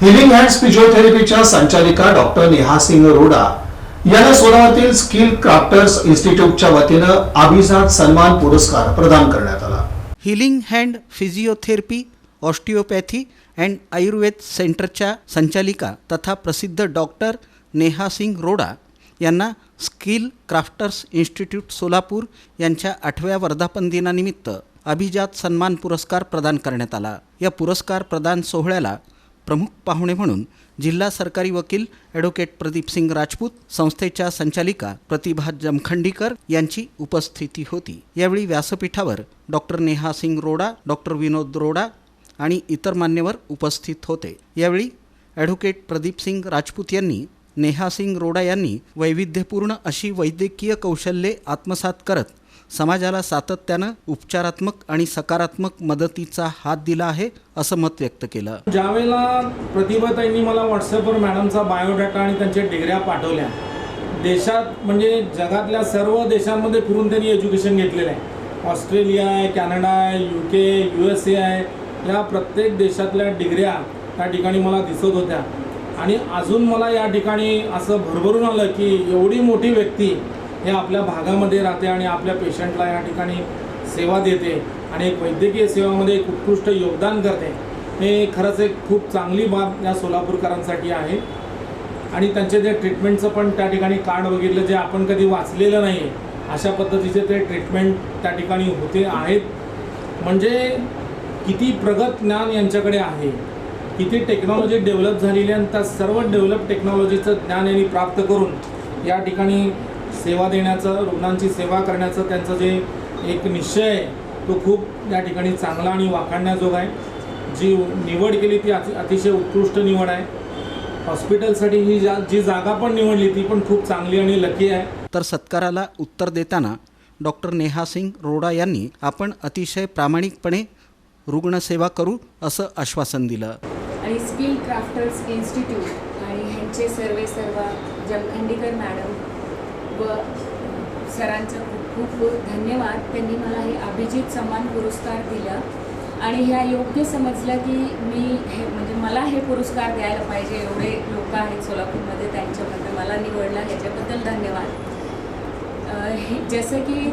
Healing hands फिजिओथेरपीच्या संचालिका doctor Neha Singh रोडा यांना सोलापुरातील स्किल क्राफ्टर्स इन्स्टिट्यूटच्या वतीनं अभिजात सन्मान पुरस्कार प्रदान करण्यात आला. Healing hand physiotherapy osteopathy and Ayurveda सेंटरच्या संचालिका तथा प्रसिद्ध डॉक्टर नेहा सिंग रोडा यांना स्किल क्राफ्टर्स इन्स्टिट्यूट सोलापूर यांच्या आठव्या वर्धापन दिनानिमित्त अभिजात सन्मान पुरस्कार प्रदान करण्यात आला. या पुरस्कार प्रदान सोहळ्याला प्रमुख पाहुणे म्हणून जिल्हा सरकारी वकील ॲडव्होकेट प्रदीपसिंग राजपूत संस्थेच्या संचालिका प्रतिभा जमखंडीकर यांची उपस्थिती होती. यावेळी व्यासपीठावर डॉक्टर नेहा सिंग रोडा डॉक्टर विनोद रोडा आणि इतर मान्यवर उपस्थित होते. यावेळी ॲडव्होकेट प्रदीपसिंग राजपूत यांनी नेहा सिंग रोडा यांनी वैविध्यपूर्ण अशी वैद्यकीय कौशल्ये आत्मसात करत समाजाला सातत्यानं उपचारात्मक आणि सकारात्मक मदतीचा हात दिला आहे असं मत व्यक्त केलं. ज्यावेळेला प्रतिभाताईंनी मला व्हॉट्सअपवर मॅडमचा बायोडाटा आणि त्यांच्या डिग्र्या पाठवल्या देशात म्हणजे जगातल्या सर्व देशांमध्ये फिरून त्यांनी एज्युकेशन घेतलेलं आहे. ऑस्ट्रेलिया आहे कॅनडा आहे U K U S A आहे. या प्रत्येक देशातल्या डिग्र्या त्या ठिकाणी मला दिसत होत्या. आणि अजून मला या ठिकाणी असं भरभरून आलं की एवढी मोठी व्यक्ती हे आपल्या भागामध्ये राहते आणि आपल्या पेशंटला या ठिकाणी सेवा देते आणि एक वैद्यकीय सेवामध्ये एक उत्कृष्ट योगदान करते. हे खरंच एक खूप चांगली बाब या सोलापूरकरांसाठी आहे. आणि त्यांचे जे ट्रीटमेंटचं पण त्या ठिकाणी कार्ड वगैरे जे आपण कधी वाचलेलं नाही आहे अशा पद्धतीचे ते ट्रीटमेंट त्या ठिकाणी होते आहेत. म्हणजे किती प्रगत ज्ञान यांच्याकडे आहे किती टेक्नॉलॉजी डेव्हलप झालेली आहे आणि त्या सर्व डेव्हलप टेक्नॉलॉजीचं ज्ञान यांनी प्राप्त करून या ठिकाणी सेवा देण्याचं रुग्णांची सेवा करण्याचं त्यांचं जे एक निश्चय आहे तो खूप या ठिकाणी चांगला आणि वाखाणण्याजोगा आहे. जी निवड केली ती अति अतिशय उत्कृष्ट निवड आहे. हॉस्पिटलसाठी ही जा जी जागा पण निवडली ती पण खूप चांगली आणि लकी आहे. तर सत्काराला उत्तर देताना डॉक्टर नेहा सिंग रोडा यांनी आपण अतिशय प्रामाणिकपणे रुग्णसेवा करू असं आश्वासन दिलं. आणि स्किल क्राफ्टर्स इन्स्टिट्यूट आणि ह्यांचे सर्वे सर्व जमखंडीकर मॅडम व सरांचं खूप खूप धन्यवाद. त्यांनी मला हे अभिजित सन्मान पुरस्कार दिला आणि ह्या योग्य समजलं की मी हे म्हणजे मला हे पुरस्कार द्यायला पाहिजे. एवढे लोक आहेत सोलापूरमध्ये त्यांच्याबद्दल मला निवडलं. ह्याच्याबद्दल धन्यवाद. हे जसं की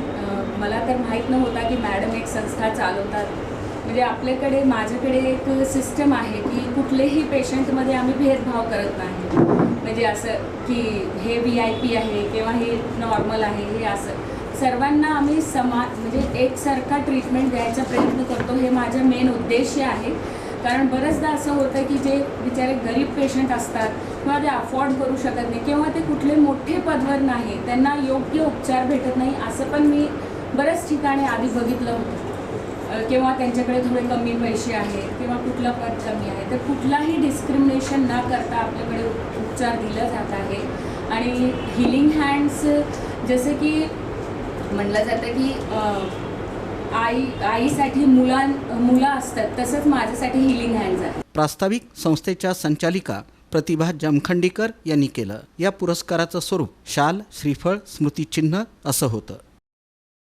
मला तर माहीत नव्हता की मॅडम एक संस्था चालवतात. म्हणजे आपल्याकडे माझ्याकडे एक सिस्टम आहे की कुठलेही पेशंटमध्ये आम्ही भेदभाव करत नाही. म्हणजे असं की हे व्ही आय पी आहे किंवा हे नॉर्मल आहे हे असं. सर्वांना आम्ही समा म्हणजे एकसारखा ट्रीटमेंट द्यायचा प्रयत्न करतो हे माझं मेन उद्देश आहे. कारण बरंचदा असं होतं की जे बिचारे गरीब पेशंट असतात किंवा ते अफोर्ड करू शकत नाही किंवा ते कुठले मोठे पदवर नाही त्यांना योग्य उपचार भेटत नाही असं पण मी बऱ्याच ठिकाणी आधी बघितलं होतं. किंवा त्यांच्याकडे थोडे कमी पैसे आहेत किंवा कुठला पद कमी आहे तर कुठलाही डिस्क्रिमिनेशन न करता आपल्याकडे उपचार दिला जात आहे. आणि हिलिंग हँड्स जसं की म्हणलं जातं की आई आईसाठी मुलां मुलं असतात तसंच माझ्यासाठी हिलिंग हँड्स आहे प्रास्ताविक संस्थेच्या संचालिका प्रतिभा जमखंडीकर यांनी केलं. या पुरस्काराचं स्वरूप शाल श्रीफळ स्मृतिचिन्ह असं होतं.